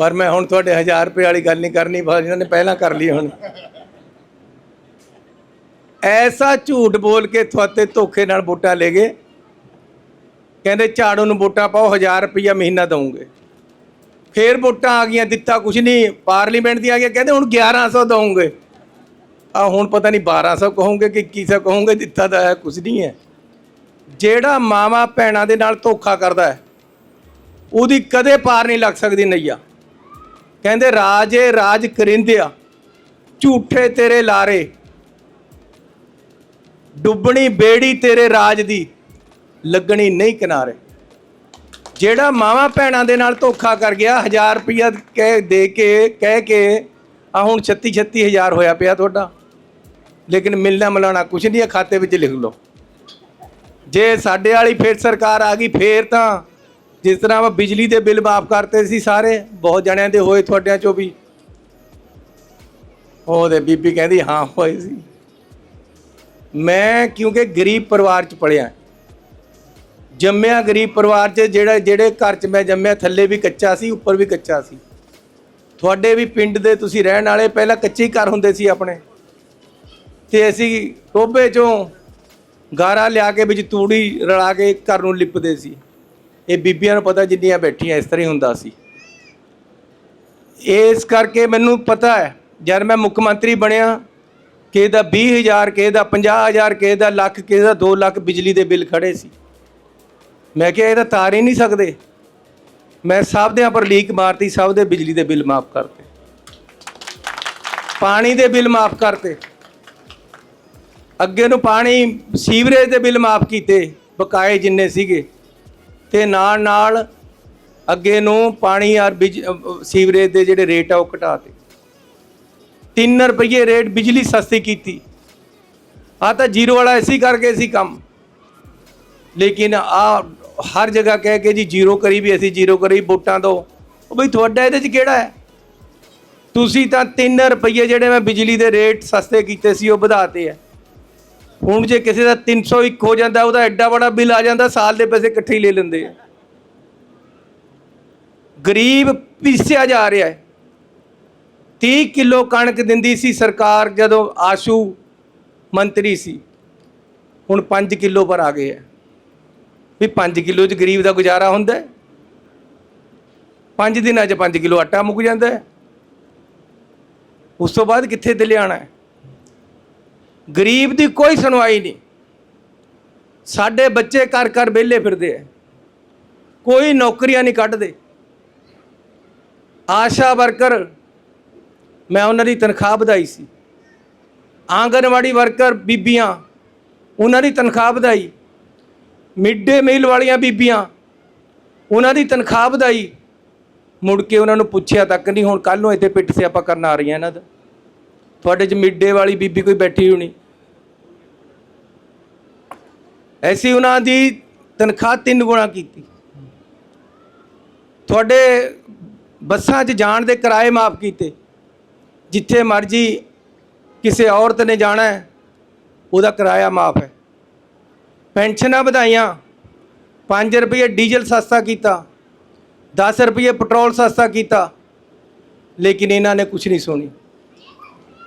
ਪਰ ਮੈਂ ਹੁਣ ਤੁਹਾਡੇ 1000 ਰੁਪਏ ਵਾਲੀ ਗੱਲ ਨਹੀਂ ਕਰਨੀ, ਬਸ ਇਹਨਾਂ ਨੇ ਪਹਿਲਾਂ ਕਰ ਲਈ ਹੁਣ। ਐਸਾ ਝੂਠ ਬੋਲ ਕੇ ਤੁਹਾਤੇ ਧੋਖੇ ਨਾਲ ਵੋਟਾਂ ਲੈ ਗਏ। ਕਹਿੰਦੇ ਝਾੜੂ ਨੂੰ ਵੋਟਾਂ ਪਾਓ 1000 ਰੁਪਇਆ ਮਹੀਨਾ ਦਵਾਂਗੇ ਫੇਰ ਵੋਟਾਂ ਆ ਗਈਆਂ, ਦਿੱਤਾ ਕੁਛ ਨਹੀਂ, ਪਾਰਲੀਮੈਂਟ ਦੀਆਂ ਆ ਗਈਆਂ, ਕਹਿੰਦੇ ਹੁਣ 1100 ਦਵਾਂਗੇ ਆ ਹੁਣ ਪਤਾ ਨਹੀਂ 1200 ਕਹੋਗੇ ਕਿ 2100 ਕਹੋਗੇ, ਦਿੱਤਾ ਤਾਂ ਹੈ, ਕੁਛ ਨਹੀਂ ਹੈ। ਜਿਹੜਾ ਮਾਵਾ ਭੈਣਾਂ ਦੇ ਨਾਲ ਧੋਖਾ ਕਰਦਾ ਹੈ, ਉਹਦੀ ਕਦੇ ਪਾਰ ਨਹੀਂ ਲੱਗ ਸਕਦੀ ਨਈਆ। ਕਹਿੰਦੇ, ਰਾਜੇ, ਰਾਜ ਕਰਿੰਦਿਆ, ਝੂਠੇ ਤੇਰੇ ਲਾਰੇ, ਡੁੱਬਣੀ ਬੇੜੀ ਤੇਰੇ ਰਾਜ ਦੀ, ਲੱਗਣੀ ਨਹੀਂ ਕਿਨਾਰੇ। ਜਿਹੜਾ ਮਾਵਾ ਭੈਣਾਂ ਦੇ ਨਾਲ ਧੋਖਾ ਕਰ ਗਿਆ 1000 ਰੁਪਇਆ ਕਹਿ, ਦੇ ਕੇ, ਕਹਿ ਕੇ ਆ ਹੁਣ 36 36000 ਹੋਇਆ ਪਿਆ ਤੁਹਾਡਾ। ਲੇਕਿਨ ਮਿਲਣਾ ਮਿਲਾਣਾ ਕੁਛ ਨਹੀਂ ਹੈ, ਖਾਤੇ ਵਿੱਚ ਲਿਖ ਲਓ। ਜੇ ਸਾਡੇ ਵਾਲੀ ਫੇਰ ਸਰਕਾਰ ਆ ਗਈ, ਫੇਰ ਤਾਂ ਜਿਸ ਤਰ੍ਹਾਂ ਆਪਾਂ ਬਿਜਲੀ ਦੇ ਬਿੱਲ ਮਾਫ ਕਰਤੇ ਸੀ ਸਾਰੇ, ਬਹੁਤ ਜਣਿਆਂ ਦੇ ਹੋਏ ਤੁਹਾਡਿਆਂ ਚੋਂ ਵੀ। ਉਹਦੇ ਬੀਬੀ ਕਹਿੰਦੀ, ਹਾਂ, ਹੋਏ ਸੀ। ਮੈਂ ਕਿਉਂਕਿ ਗਰੀਬ ਪਰਿਵਾਰ ਚ ਪੜਿਆ ਜੰਮਿਆ ਗਰੀਬ ਪਰਿਵਾਰ ਚ, ਜਿਹੜਾ, ਜਿਹੜੇ ਘਰ ਚ ਮੈਂ ਜੰਮਿਆ, ਥੱਲੇ ਵੀ ਕੱਚਾ ਸੀ, ਉੱਪਰ ਵੀ ਕੱਚਾ ਸੀ। ਤੁਹਾਡੇ ਵੀ ਪਿੰਡ ਦੇ ਤੁਸੀਂ ਰਹਿਣ ਵਾਲੇ, ਪਹਿਲਾਂ ਕੱਚੇ ਹੀ ਘਰ ਹੁੰਦੇ ਸੀ ਆਪਣੇ। ਤੇ ਅਸੀਂ ਟੋਬੇ ਚੋਂ ਗਾਰਾ ਲਿਆ ਕੇ ਵਿੱਚ ਤੂੜੀ ਰਲਾ ਕੇ ਘਰ ਨੂੰ ਲਿਪਦੇ ਸੀ। ਇਹ ਬੀਬੀਆਂ ਨੂੰ ਪਤਾ ਜਿੰਨੀਆਂ ਬੈਠੀਆਂ, ਇਸ ਤਰ੍ਹਾਂ ਹੀ ਹੁੰਦਾ ਸੀ। ਇਸ ਕਰਕੇ ਮੈਨੂੰ ਪਤਾ ਹੈ, ਜਦ ਮੈਂ ਮੁੱਖ ਮੰਤਰੀ ਬਣਿਆ, ਕਿਸੇ ਦਾ 20000 ਕਿਸੇ ਦਾ 50000 ਕਿਸੇ ਦਾ ਲੱਖ, ਕਿਸੇ ਦਾ 2 ਲੱਖ ਬਿਜਲੀ ਦੇ ਬਿੱਲ ਖੜੇ ਸੀ। ਮੈਂ ਕਿਹਾ, ਇਹ ਤਾਂ ਤਾਰ ਹੀ ਨਹੀਂ ਸਕਦੇ। ਮੈਂ ਸਭ ਦੇ ਪਰ ਲੀਕ ਮਾਰਤੀ, ਸਭ ਦੇ ਬਿਜਲੀ ਦੇ ਬਿੱਲ ਮਾਫ ਕਰਤੇ। ਪਾਣੀ ਦੇ ਬਿੱਲ ਮਾਫ ਕਰਤੇ। ਅੱਗੇ ਨੂੰ ਪਾਣੀ ਸੀਵਰੇਜ ਦੇ ਬਿੱਲ ਮਾਫ ਕੀਤੇ, ਬਕਾਏ ਜਿੰਨੇ ਸੀਗੇ। ਤੇ ਨਾਲ ਨਾਲ ਅੱਗੇ ਨੂੰ ਪਾਣੀ ਔਰ ਬਿਜ ਸੀਵਰੇਜ ਦੇ ਜਿਹੜੇ ਰੇਟ ਆ ਉਹ ਘਟਾਤੇ 3 ਰੁਪਏ ਰੇਟ ਬਿਜਲੀ ਸਸਤੀ ਕੀਤੀ। ਆ ਤਾਂ ਜ਼ੀਰੋ ਵਾਲਾ ਐਸੀ ਕਰਕੇ ਸੀ ਕੰਮ। ਲੇਕਿਨ ਆ ਹਰ ਜਗ੍ਹਾ ਕਹਿ ਕੇ ਜੀ ਜ਼ੀਰੋ ਕਰੀ ਵੀ ਅਸੀਂ ਜ਼ੀਰੋ ਕਰੀ, ਵੋਟਾਂ ਦੋ। ਉਹ ਬਈ ਤੁਹਾਡਾ ਇਹਦੇ 'ਚ ਕਿਹੜਾ ਹੈ? ਤੁਸੀਂ ਤਾਂ 3 ਰੁਪਏ ਜਿਹੜੇ ਮੈਂ ਬਿਜਲੀ ਦੇ ਰੇਟ ਸਸਤੇ ਕੀਤੇ ਸੀ ਉਹ ਵਧਾਤੇ ਆ ਹੁਣ ਜੇ ਕਿਸੇ ਦਾ 301 ਹੋ ਜਾਂਦਾ, ਉਹਦਾ ਐਡਾ ਬੜਾ ਬਿੱਲ ਆ ਜਾਂਦਾ, ਸਾਲ ਦੇ ਪੈਸੇ ਇਕੱਠੇ ਹੀ ਲੈ ਲੈਂਦੇ ਆ। ਗਰੀਬ ਪੀਸਿਆ ਜਾ ਰਿਹਾ ਹੈ। 30 ਕਿਲੋ ਕਣਕ ਦਿੰਦੀ ਸੀ ਸਰਕਾਰ ਜਦੋਂ ਆਸ਼ੂ ਮੰਤਰੀ ਸੀ। ਹੁਣ 5 ਕਿਲੋ ਪਰ ਆ ਗਏ ਹੈ। ਵੀ 5 ਕਿਲੋ ਚ ਗਰੀਬ ਦਾ ਗੁਜ਼ਾਰਾ ਹੁੰਦਾ ਹੈ। 5 ਦਿਨਾਂ ਚ 5 ਕਿਲੋ ਆਟਾ ਮੁੱਕ ਜਾਂਦਾ ਹੈ। ਉਸ ਤੋਂ ਬਾਅਦ ਕਿੱਥੇ ਤੇ ਲਿਆਣਾ ਹੈ? ਗਰੀਬ ਦੀ ਕੋਈ ਸੁਣਵਾਈ ਨਹੀਂ। ਸਾਡੇ ਬੱਚੇ ਘਰ ਘਰ ਵਿਹਲੇ ਫਿਰਦੇ ਆ। ਕੋਈ ਨੌਕਰੀਆਂ ਨਹੀਂ ਕੱਢਦੇ। ਆਸ਼ਾ ਵਰਕਰ, ਮੈਂ ਉਹਨਾਂ ਦੀ ਤਨਖਾਹ ਵਧਾਈ ਸੀ। ਆਂਗਨਵਾੜੀ ਵਰਕਰ ਬੀਬੀਆਂ, ਉਹਨਾਂ ਦੀ ਤਨਖਾਹ ਵਧਾਈ। ਮਿਡ ਡੇ ਮੀਲ ਵਾਲੀਆਂ ਬੀਬੀਆਂ, ਉਹਨਾਂ ਦੀ ਤਨਖਾਹ ਵਧਾਈ। ਮੁੜ ਕੇ ਉਹਨਾਂ ਨੂੰ ਪੁੱਛਿਆ ਤੱਕ ਨਹੀਂ, ਹੁਣ ਕੱਲ ਨੂੰ ਇੱਥੇ ਪਿੱਟ ਸਿਆਪਾ ਕਰਨ ਆ ਰਹੀਆਂ ਇਹਨਾਂ ਦਾ। ਤੁਹਾਡੇ ਚ ਮਿਡ ਡੇ ਵਾਲੀ ਬੀਬੀ ਕੋਈ ਬੈਠੀ ਹੋਣੀ। ਐਸੀ ਉਹਨਾਂ ਦੀ ਤਨਖਾਹ ਤਿੰਨ ਗੁਣਾ ਕੀਤੀ। ਤੁਹਾਡੇ ਬੱਸਾਂ 'ਚ ਜਾਣ ਦੇ ਕਿਰਾਏ ਮਾਫ ਕੀਤੇ। ਜਿੱਥੇ ਮਰਜ਼ੀ ਕਿਸੇ ਔਰਤ ਨੇ ਜਾਣਾ ਹੈ, ਉਹਦਾ ਕਿਰਾਇਆ ਮਾਫ ਹੈ। ਪੈਨਸ਼ਨਾਂ ਵਧਾਈਆਂ 5 ਰੁਪਏ ਡੀਜ਼ਲ ਸਸਤਾ ਕੀਤਾ 10 ਰੁਪਏ ਪੈਟਰੋਲ ਸਸਤਾ ਕੀਤਾ, ਲੇਕਿਨ ਇਹਨਾਂ ਨੇ ਕੁਝ ਨਹੀਂ ਸੁਣੀ।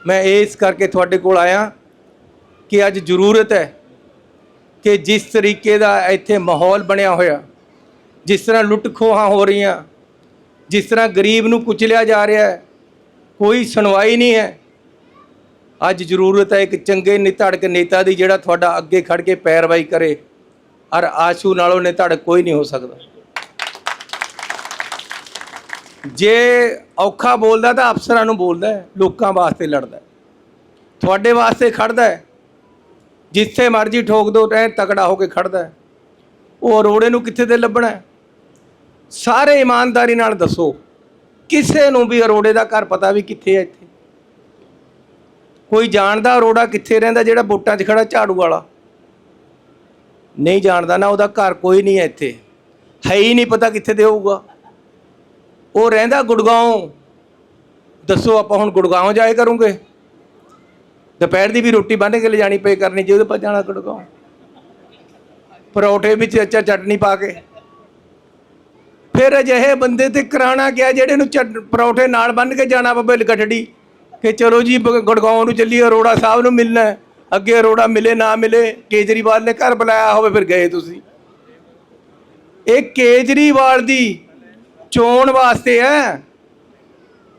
ਮੈਂ ਇਸ ਕਰਕੇ ਤੁਹਾਡੇ ਕੋਲ ਆਇਆ ਕਿ ਅੱਜ ਜ਼ਰੂਰਤ ਹੈ ਕਿ ਜਿਸ ਤਰੀਕੇ ਦਾ ਇੱਥੇ ਮਾਹੌਲ ਬਣਿਆ ਹੋਇਆ, ਜਿਸ ਤਰ੍ਹਾਂ ਲੁੱਟ ਖੋਹਾਂ ਹੋ ਰਹੀਆਂ, ਜਿਸ ਤਰ੍ਹਾਂ ਗਰੀਬ ਨੂੰ ਕੁਚਲਿਆ ਜਾ ਰਿਹਾ ਹੈ, ਕੋਈ ਸੁਣਵਾਈ ਨਹੀਂ ਹੈ। ਅੱਜ ਜ਼ਰੂਰਤ ਹੈ ਇੱਕ ਚੰਗੇ ਨਿਧੜਕ ਨੇਤਾ ਦੀ ਜਿਹੜਾ ਤੁਹਾਡਾ ਅੱਗੇ ਖੜ ਕੇ ਪੈਰਵਾਈ ਕਰੇ, ਔਰ ਆਸ਼ੂ ਨਾਲੋਂ ਨਿਧੜਕ ਕੋਈ ਨਹੀਂ ਹੋ ਸਕਦਾ। ਜੇ ਔਖਾ ਬੋਲਦਾ ਤਾਂ ਅਫਸਰਾਂ ਨੂੰ ਬੋਲਦਾ ਲੋਕਾਂ ਵਾਸਤੇ ਲੜਦਾ ਤੁਹਾਡੇ ਵਾਸਤੇ ਖੜਦਾ ਹੈ ਜਿੱਥੇ ਮਰਜ਼ੀ ਠੋਕ ਦੋ, ਐ ਤਕੜਾ ਹੋ ਕੇ ਖੜਦਾ ਉਹ ਅਰੋੜੇ ਨੂੰ ਕਿੱਥੇ ਤੇ ਲੱਭਣਾ ਸਾਰੇ ਇਮਾਨਦਾਰੀ ਨਾਲ ਦੱਸੋ, ਕਿਸੇ ਨੂੰ ਵੀ ਅਰੋੜੇ ਦਾ ਘਰ ਪਤਾ ਵੀ ਕਿੱਥੇ ਹੈ ਇੱਥੇ? ਕੋਈ ਜਾਣਦਾ ਅਰੋੜਾ ਕਿੱਥੇ ਰਹਿੰਦਾ, ਜਿਹੜਾ ਵੋਟਾਂ 'ਚ ਖੜਾ ਝਾੜੂ ਵਾਲਾ? ਨਹੀਂ ਜਾਣਦਾ ਨਾ ਉਹਦਾ ਘਰ ਕੋਈ ਨਹੀਂ ਹੈ ਇੱਥੇ। ਹੈ ਹੀ ਨਹੀਂ ਪਤਾ ਕਿੱਥੇ ਤੇ ਹੋਊਗਾ। ਉਹ ਰਹਿੰਦਾ ਗੁੜਗਾਉਂ ਦੱਸੋ ਆਪਾਂ ਹੁਣ ਗੁੜਗਾਉਂ ਜਾਏ ਕਰੂੰਗੇ? ਦੁਪਹਿਰ ਦੀ ਵੀ ਰੋਟੀ ਬੰਨ ਕੇ ਲਿਜਾਣੀ ਪਏ ਕਰਨੀ, ਜੇ ਉਹਦੇ ਪਰ ਜਾਣਾ ਗੁੜਗਾਉਂ ਪਰੌਠੇ ਵਿੱਚ ਅੱਛਾ ਚਟਨੀ ਪਾ ਕੇ। ਫਿਰ ਅਜਿਹੇ ਬੰਦੇ ਤੇ ਕਰਾਣਾ ਗਿਆ ਜਿਹੜੇ ਨੂੰ ਚੱਟ- ਪਰੌਠੇ ਨਾਲ ਬੰਨ ਕੇ ਜਾਣਾ ਪਵੇ ਗੱਠੜੀ, ਕਿ ਚਲੋ ਜੀ, ਬ- ਨੂੰ ਚੱਲੀਏ, ਅਰੋੜਾ ਸਾਹਿਬ ਨੂੰ ਮਿਲਣਾ, ਅੱਗੇ ਅਰੋੜਾ ਮਿਲੇ, ਨਾ ਮਿਲੇ, ਕੇਜਰੀਵਾਲ ਨੇ ਘਰ ਬੁਲਾਇਆ ਹੋਵੇ, ਫਿਰ ਗਏ ਤੁਸੀਂ। ਇਹ ਕੇਜਰੀਵਾਲ ਦੀ ਚੋਣ ਵਾਸਤੇ ਹੈ।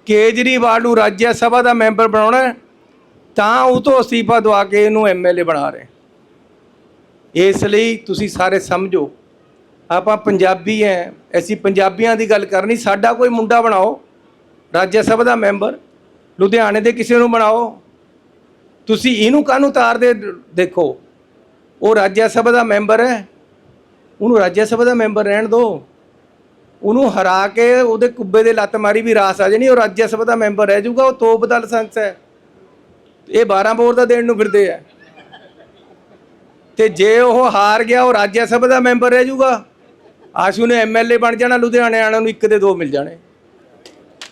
ਕੇਜਰੀਵਾਲ ਨੂੰ ਰਾਜ ਸਭਾ ਦਾ ਮੈਂਬਰ ਬਣਾਉਣਾ ਤਾਂ ਉਹ ਤੋਂ ਅਸਤੀਫਾ ਦਵਾ ਕੇ ਇਹਨੂੰ ਐਮਐਲਏ ਬਣਾ ਰਹੇ ਇਸ ਲਈ ਤੁਸੀਂ ਸਾਰੇ ਸਮਝੋ, ਆਪਾਂ ਪੰਜਾਬੀ ਐ, ਅਸੀਂ ਪੰਜਾਬੀਆਂ ਦੀ ਗੱਲ ਕਰਨੀ, ਸਾਡਾ ਕੋਈ ਮੁੰਡਾ ਬਣਾਓ, ਰਾਜ ਸਭਾ ਦਾ ਮੈਂਬਰ, ਲੁਧਿਆਣੇ ਦੇ ਕਿਸੇ ਨੂੰ ਬਣਾਓ। ਤੁਸੀਂ ਇਹਨੂੰ ਕਾਹਨੂੰ ਤਾਰਦੇ ਦੇਖੋ? ਉਹ ਰਾਜ ਸਭਾ ਦਾ ਮੈਂਬਰ ਹੈ। ਉਹਨੂੰ ਰਾਜ ਸਭਾ ਦਾ ਮੈਂਬਰ ਰਹਿਣ ਦਿਓ। ਉਹਨੂੰ ਹਰਾ ਕੇ ਉਹਦੇ ਕੁੱਬੇ ਦੇ ਲੱਤ ਮਾਰੀ ਵੀ ਰਾਸ ਆ ਜਾਣੀ, ਉਹ ਰਾਜ ਸਭਾ ਦਾ ਮੈਂਬਰ ਰਹਿ ਜਾਊਗਾ, ਉਹ ਤੋਪ ਦਾ ਲਾਇਸੈਂਸ ਹੈ। ਇਹ 12 ਬੋਰ ਦਾ ਦੇਣ ਨੂੰ ਫਿਰਦੇ ਆ। ਤੇ ਜੇ ਉਹ ਹਾਰ ਗਿਆ, ਉਹ ਰਾਜ ਸਭਾ ਦਾ ਮੈਂਬਰ ਰਹਿ ਜਾਊਗਾ। ਆਸ਼ੂ ਨੇ ਐਮਐਲਏ ਬਣ ਜਾਣਾ ਲੁਧਿਆਣੇ ਵਾਲਿਆਂ ਨੂੰ ਇੱਕ ਦੇ ਦੋ ਮਿਲ ਜਾਣੇ।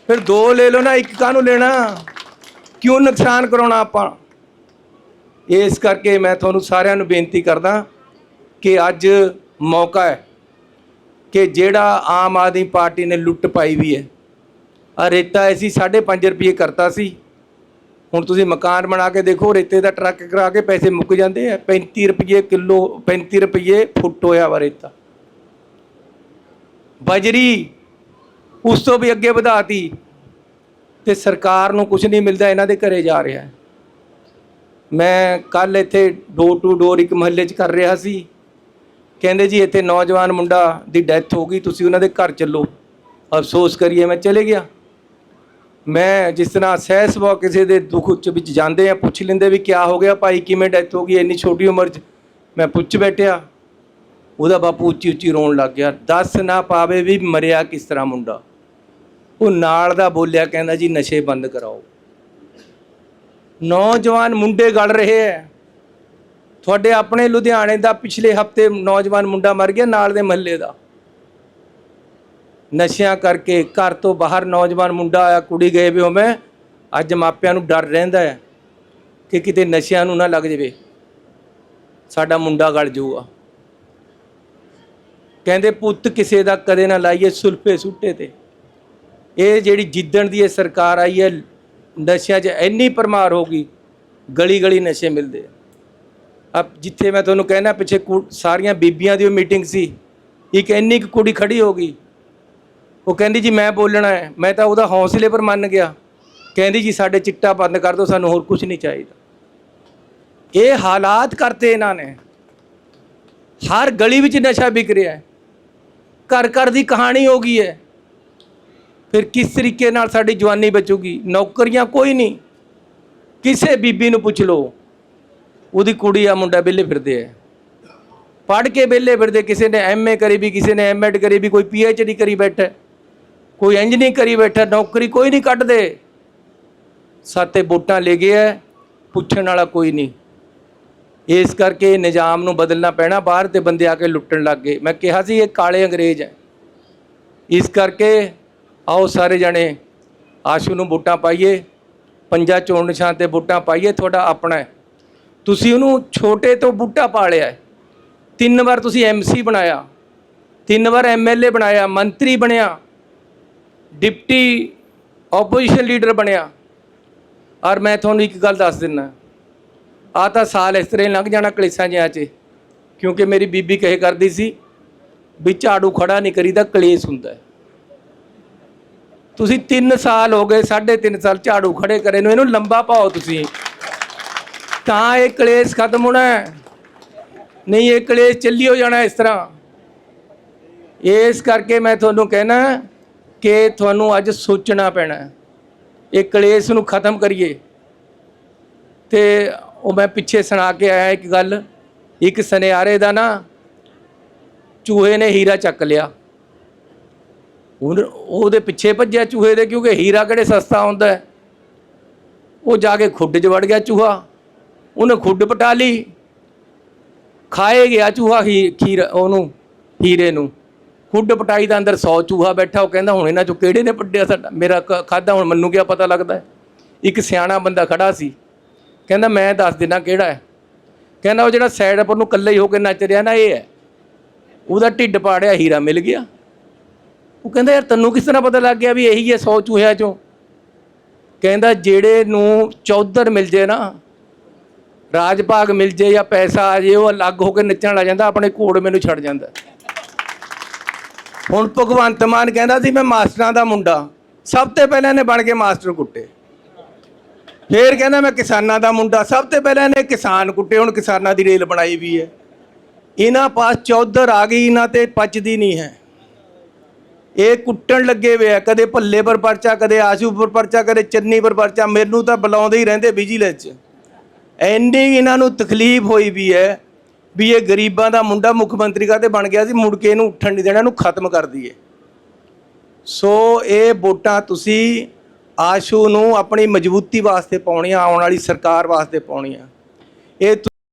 ਫਿਰ ਦੋ ਲੈ ਲਓ ਨਾ, ਇੱਕ ਕਾਹਨੂੰ ਲੈਣਾ? ਕਿਉਂ ਨੁਕਸਾਨ ਕਰਾਉਣਾ ਆਪਾਂ? ਇਸ ਕਰਕੇ ਮੈਂ ਤੁਹਾਨੂੰ ਸਾਰਿਆਂ ਨੂੰ ਬੇਨਤੀ ਕਰਦਾ ਕਿ ਅੱਜ ਮੌਕਾ ਹੈ ਕਿ ਜਿਹੜਾ ਆਮ ਆਦਮੀ ਪਾਰਟੀ ਨੇ ਲੁੱਟ ਪਾਈ ਵੀ ਹੈ। ਆ ਰੇਤਾ ਅਸੀਂ 5.5 ਰੁਪਏ ਕਰਤਾ ਸੀ। ਹੁਣ ਤੁਸੀਂ ਮਕਾਨ ਬਣਾ ਕੇ ਦੇਖੋ, ਰੇਤੇ ਦਾ ਟਰੱਕ ਕਰਾ ਕੇ ਪੈਸੇ ਮੁੱਕ ਜਾਂਦੇ ਆ। 35 ਰੁਪਏ ਕਿਲੋ 35 ਰੁਪਏ ਫੁੱਟ ਹੋਇਆ ਵਾ ਰੇਤਾ। ਬਜਰੀ ਉਸ ਤੋਂ ਵੀ ਅੱਗੇ ਵਧਾਤੀ ਤੇ ਸਰਕਾਰ ਨੂੰ ਕੁਝ ਨਹੀਂ ਮਿਲਦਾ, ਇਹਨਾਂ ਦੇ ਘਰੇ ਜਾ ਰਿਹਾ। ਮੈਂ ਕੱਲ ਇੱਥੇ ਡੋਰ ਟੂ ਡੋਰ ਇੱਕ ਮਹੱਲੇ 'ਚ ਕਰ ਰਿਹਾ ਸੀ। ਕਹਿੰਦੇ ਜੀ, ਇੱਥੇ ਨੌਜਵਾਨ ਮੁੰਡਾ ਦੀ ਡੈਥ ਹੋ ਗਈ, ਤੁਸੀਂ ਉਹਨਾਂ ਦੇ ਘਰ ਚੱਲੋ। ਅਫਸੋਸ ਕਰੀਏ, ਮੈਂ ਚਲੇ ਗਿਆ। ਮੈਂ ਜਿਸ ਤਰ੍ਹਾਂ ਸਹਿ ਸੁਭਾਅ ਕਿਸੇ ਦੇ ਦੁੱਖ ਉੱਚ ਵਿੱਚ ਜਾਂਦੇ ਆ, ਪੁੱਛ ਲੈਂਦੇ ਵੀ ਕਿਆ ਹੋ ਗਿਆ ਭਾਈ, ਕਿਵੇਂ ਡੈਥ ਹੋ ਗਈ, ਇੰਨੀ ਛੋਟੀ ਉਮਰ 'ਚ। ਮੈਂ ਪੁੱਛ ਬੈਠਿਆ, ਉਹਦਾ ਬਾਪੂ ਉੱਚੀ ਉੱਚੀ ਰੋਣ ਲੱਗ ਗਿਆ, ਦੱਸ ਨਾ ਪਾਵੇ ਵੀ ਮਰਿਆ ਕਿਸ ਤਰ੍ਹਾਂ ਮੁੰਡਾ। ਉਹ ਨਾਲ ਦਾ ਬੋਲਿਆ, ਕਹਿੰਦਾ ਜੀ ਨਸ਼ੇ ਬੰਦ ਕਰਾਓ। ਨੌਜਵਾਨ ਮੁੰਡੇ ਗਲ ਰਹੇ ਐ। ਤੁਹਾਡੇ ਆਪਣੇ ਲੁਧਿਆਣੇ ਦਾ ਪਿਛਲੇ ਹਫ਼ਤੇ ਨੌਜਵਾਨ ਮੁੰਡਾ ਮਰ ਗਿਆ, ਨਾਲ ਦੇ ਮਹੱਲੇ ਦਾ। ਨਸ਼ਿਆਂ ਕਰਕੇ ਘਰ ਤੋਂ ਬਾਹਰ ਨੌਜਵਾਨ ਮੁੰਡਾ ਆਇਆ, ਕੁੜੀ ਗਏ ਵੀ ਹੋਵੇਂ ਅੱਜ ਮਾਪਿਆਂ ਨੂੰ ਡਰ ਰਹਿੰਦਾ ਹੈ ਕਿ ਕਿਤੇ ਨਸ਼ਿਆਂ ਨੂੰ ਨਾ ਲੱਗ ਜਾਵੇ। ਸਾਡਾ ਮੁੰਡਾ ਗਲ ਜਾਊਗਾ। ਕਹਿੰਦੇ, ਪੁੱਤ ਕਿਸੇ ਦਾ ਕਦੇ ਨਾ ਲਾਈਏ ਸੁਲਫੇ ਸੁੱਟੇ ਤੇ। ਇਹ ਜਿਹੜੀ ਜਿੱਦਣ ਦੀ ਇਹ ਸਰਕਾਰ ਆਈ ਹੈ, ਨਸ਼ਿਆਂ 'ਚ ਇੰਨੀ ਪਰਮਾਰ ਹੋ ਗਈ ਗਲੀ ਗਲੀ ਨਸ਼ੇ ਮਿਲਦੇ ਆ। ਅਬ ਜਿੱਥੇ ਮੈਂ ਤੁਹਾਨੂੰ ਕਹਿਣਾ, ਪਿੱਛੇ ਕੁ- ਸਾਰੀਆਂ ਬੀਬੀਆਂ ਦੀ ਉਹ ਮੀਟਿੰਗ ਸੀ, ਇੱਕ ਇੰਨੀ ਕੁ ਕੁੜੀ ਖੜੀ ਹੋ ਗਈ ਉਹ ਕਹਿੰਦੀ ਜੀ ਮੈਂ ਬੋਲਣਾ ਹੈ, ਮੈਂ ਤਾਂ ਉਹਦਾ ਹੌਸਲੇ ਪਰ ਮੰਨ ਗਿਆ। ਕਹਿੰਦੀ ਜੀ ਸਾਡੇ ਚਿੱਟਾ ਬੰਦ ਕਰ ਦਿਓ, ਸਾਨੂੰ ਹੋਰ ਕੁਝ ਨਹੀਂ ਚਾਹੀਦਾ। ਇਹ ਹਾਲਾਤ ਕਰਤੇ ਇਹਨਾਂ ਨੇ। ਹਰ ਗਲੀ ਵਿੱਚ ਨਸ਼ਾ ਵਿਕ ਰਿਹਾ ਹੈ। ਘਰ ਘਰ ਦੀ ਕਹਾਣੀ ਹੋ ਗਈ ਹੈ। ਫਿਰ ਕਿਸ ਤਰੀਕੇ ਨਾਲ ਸਾਡੀ ਜਵਾਨੀ ਬਚੂਗੀ? ਨੌਕਰੀਆਂ ਕੋਈ ਨਹੀਂ। ਕਿਸੇ ਬੀਬੀ ਨੂੰ ਪੁੱਛ ਲਓ। ਉਹਦੀ ਕੁੜੀ ਆ, ਮੁੰਡਾ ਵਿਹਲੇ ਫਿਰਦੇ ਆ ਪੜ੍ਹ ਕੇ ਵਿਹਲੇ ਫਿਰਦੇ। ਕਿਸੇ ਨੇ ਐਮਏ ਕਰੀ ਵੀ, ਕਿਸੇ ਨੇ ਐਮਐਡ ਕਰੀ ਵੀ, ਕੋਈ ਪੀਐਚਡੀ ਕਰੀ ਬੈਠਾ ਕੋਈ ਕੋਈ ਨਹੀਂ ਕਰੀ ਬੈਠਾ, ਨੌਕਰੀ ਕੋਈ ਨਹੀਂ ਕੱਢਦੇ। ਸਾਤੇ ਵੋਟਾਂ ਲੈ ਗਏ ਹੈ, ਪੁੱਛਣ ਵਾਲਾ ਕੋਈ ਨਹੀਂ। ਇਸ ਕਰਕੇ ਨਿਜ਼ਾਮ ਨੂੰ ਬਦਲਣਾ ਪੈਣਾ, ਬਾਹਰ ਤੇ ਬੰਦੇ ਆ ਕੇ ਲੁੱਟਣ ਲੱਗ ਗਏ। ਮੈਂ ਕਿਹਾ ਸੀ, ਇਹ ਕਾਲੇ ਅੰਗਰੇਜ਼ ਹੈ। ਇਸ ਕਰਕੇ ਆਓ ਸਾਰੇ ਜਣੇ, ਆਸ਼ੂ ਨੂੰ ਵੋਟਾਂ ਪਾਈਏ, ਪੰਜਾ ਚੋਣ ਨਿਸ਼ਾਨ ਤੇ ਵੋਟਾਂ ਪਾਈਏ, ਤੁਹਾਡਾ ਆਪਣਾ ਹੈ। ਤੁਸੀਂ ਉਹਨੂੰ ਛੋਟੇ ਤੋਂ ਬੂਟਾ ਪਾਲਿਆ ਹੈ। ਤਿੰਨ ਵਾਰ ਤੁਸੀਂ ਐਮਸੀ ਬਣਾਇਆ, ਤਿੰਨ ਵਾਰ ਐਮਐਲਏ ਬਣਾਇਆ, ਮੰਤਰੀ ਬਣਿਆ। ਡਿਪਟੀ ਆਪੋਜੀਸ਼ਨ ਲੀਡਰ ਬਣਿਆ। ਔਰ ਮੈਂ ਤੁਹਾਨੂੰ ਇੱਕ ਗੱਲ ਦੱਸ ਦਿੰਦਾ। ਆ ਤਾਂ ਸਾਲ ਇਸ ਤਰ੍ਹਾਂ ਹੀ ਲੰਘ ਜਾਣਾ ਕਲੇਸਾਂ ਜਿਹਾ 'ਚ। ਕਿਉਂਕਿ ਮੇਰੀ ਬੀਬੀ ਕਹੇ ਕਰਦੀ ਸੀ ਵੀ ਝਾੜੂ ਖੜਾ ਨਹੀਂ ਕਰੀਦਾ, ਕਲੇਸ਼ ਹੁੰਦਾ ਤੁਸੀਂ 3 ਸਾਲ ਹੋ ਗਏ 3.5 ਸਾਲ ਝਾੜੂ ਖੜੇ ਕਰੇ ਨੂੰ, ਇਹਨੂੰ ਲੰਬਾ ਪਾਓ ਤੁਸੀਂ। ਤਾਂ ਇਹ ਕਲੇਸ਼ ਖਤਮ ਹੋਣਾ ਨਹੀਂ, ਇਹ ਕਲੇਸ਼ ਚੱਲੀ ਹੋ ਜਾਣਾ ਇਸ ਤਰ੍ਹਾਂ। ਇਸ ਕਰਕੇ ਮੈਂ ਤੁਹਾਨੂੰ ਕਹਿਣਾ ਕਿ ਤੁਹਾਨੂੰ ਅੱਜ ਸੋਚਣਾ ਪੈਣਾ ਹੈ। ਇਹ ਕਲੇਸ਼ ਨੂੰ ਖਤਮ ਕਰੀਏ। ਤੇ ਉਹ ਮੈਂ ਪਿੱਛੇ ਸੁਣਾ ਕੇ ਆਇਆ ਇੱਕ ਗੱਲ। ਇੱਕ ਸੁਨਿਆਰੇ ਦਾ ਨਾ ਚੂਹੇ ਨੇ ਹੀਰਾ ਚੱਕ ਲਿਆ। ਹੁਣ ਉਹਦੇ ਪਿੱਛੇ ਭੱਜਿਆ ਚੂਹੇ ਦੇ ਕਿਉਂਕਿ ਹੀਰਾ ਕਿਹੜੇ ਸਸਤਾ ਹੁੰਦਾ ਉਹ ਜਾ ਕੇ ਖੁੱਡ 'ਚ ਵੜ ਗਿਆ ਚੂਹਾ। ਉਹਨੇ ਖੁੱਡ ਪਟਾ ਲਈ। ਖਾਏ ਗਿਆ ਚੂਹਾ ਹੀ ਖੀਰ ਉਹਨੂੰ, ਹੀਰੇ ਨੂੰ। ਖੁੱਡ ਪਟਾਈ ਦਾ ਅੰਦਰ 100 ਚੂਹਾ ਬੈਠਾ, ਉਹ ਕਹਿੰਦਾ ਹੁਣ ਇਹਨਾਂ ਚੋਂ ਕਿਹੜੇ ਨੇ ਵੱਡਿਆ ਸਾਡਾ? ਮੇਰਾ ਖਾਦਾ ਹੁਣ ਮੈਨੂੰ ਕਿਆ ਪਤਾ ਲੱਗਦਾ ਇੱਕ ਸਿਆਣਾ ਬੰਦਾ ਖੜਾ ਸੀ। ਕਹਿੰਦਾ ਮੈਂ ਦੱਸ ਦਿੰਦਾ ਕਿਹੜਾ ਹੈ? ਕਹਿੰਦਾ ਉਹ ਜਿਹੜਾ ਸਾਈਡ ਉੱਪਰ ਨੂੰ ਇਕੱਲੇ ਹੀ ਹੋ ਕੇ ਨੱਚ ਰਿਹਾ ਨਾ, ਇਹ ਹੈ। ਉਹਦਾ ਢਿੱਡ ਪਾੜਿਆ, ਹੀਰਾ ਮਿਲ ਗਿਆ। ਉਹ ਕਹਿੰਦਾ, ਯਾਰ ਤੈਨੂੰ ਕਿਸ ਤਰ੍ਹਾਂ ਪਤਾ ਲੱਗ ਗਿਆ ਵੀ ਇਹੀ ਹੈ 100 ਚੂਹਿਆਂ ਚੋਂ? ਕਹਿੰਦਾ, ਜਿਹੜੇ ਨੂੰ ਚੌਧਰ ਮਿਲ ਜੇ ਨਾ ਰਾਜ ਭਾਗ ਮਿਲ ਜੇ ਜਾਂ ਪੈਸਾ ਆ ਜੇ, ਉਹ ਅਲੱਗ ਹੋ ਕੇ ਨੱਚਣ ਲੱਗ ਜਾਂਦਾ, ਆਪਣੇ ਘੋੜ ਮੈਨੂੰ ਛੱਡ ਜਾਂਦਾ ਹੁਣ ਭਗਵੰਤ ਮਾਨ ਕਹਿੰਦਾ ਸੀ, ਮੈਂ ਮਾਸਟਰਾਂ ਦਾ ਮੁੰਡਾ। ਸਭ ਤੋਂ ਪਹਿਲਾਂ ਇਹਨੇ ਬਣ ਕੇ ਮਾਸਟਰ ਕੁੱਟੇ। ਫੇਰ ਕਹਿੰਦਾ, ਮੈਂ ਕਿਸਾਨਾਂ ਦਾ ਮੁੰਡਾ। ਸਭ ਤੋਂ ਪਹਿਲਾਂ ਇਹਨੇ ਕਿਸਾਨ ਕੁੱਟੇ, ਹੁਣ ਕਿਸਾਨਾਂ ਦੀ ਰੇਲ ਬਣਾਈ ਵੀ ਹੈ। ਇਹਨਾਂ ਪਾਸ ਚੌਧਰ ਆ ਗਈ ਇਹਨਾਂ ਤੇ ਪਚਦੀ ਨਹੀਂ ਹੈ। ਇਹ ਕੁੱਟਣ ਲੱਗੇ ਵੇ ਆ, ਕਦੇ ਭੱਲੇ ਪਰ ਪਰਚਾ, ਕਦੇ ਆਸ਼ੂ ਪਰ ਪਰਚਾ, ਕਦੇ ਚੰਨੀ ਪਰ ਪਰਚਾ। ਮੈਨੂੰ ਤਾਂ ਬੁਲਾਉਂਦੇ ਹੀ ਰਹਿੰਦੇ ਵਿਜੀਲੈਂਸ 'ਚ। ਐਨੀ ਇਹਨਾਂ ਨੂੰ ਤਕਲੀਫ ਹੋਈ ਵੀ ਹੈ ਵੀ ਇਹ ਗਰੀਬਾਂ ਦਾ ਮੁੰਡਾ ਮੁੱਖ ਮੰਤਰੀ ਕਾਤੇ ਬਣ ਗਿਆ ਸੀ, ਮੁੜ ਕੇ ਇਹਨੂੰ ਉੱਠਣ ਨਹੀਂ ਦੇਣਾ, ਇਹਨੂੰ ਖਤਮ ਕਰ ਦਈਏ। ਸੋ ਇਹ ਵੋਟਾਂ ਤੁਸੀਂ ਆਸ਼ੂ ਨੂੰ ਆਪਣੀ ਮਜ਼ਬੂਤੀ ਵਾਸਤੇ ਪਾਉਣੀਆਂ, ਆਉਣ ਵਾਲੀ ਸਰਕਾਰ ਵਾਸਤੇ ਪਾਉਣੀਆਂ। ਇਹ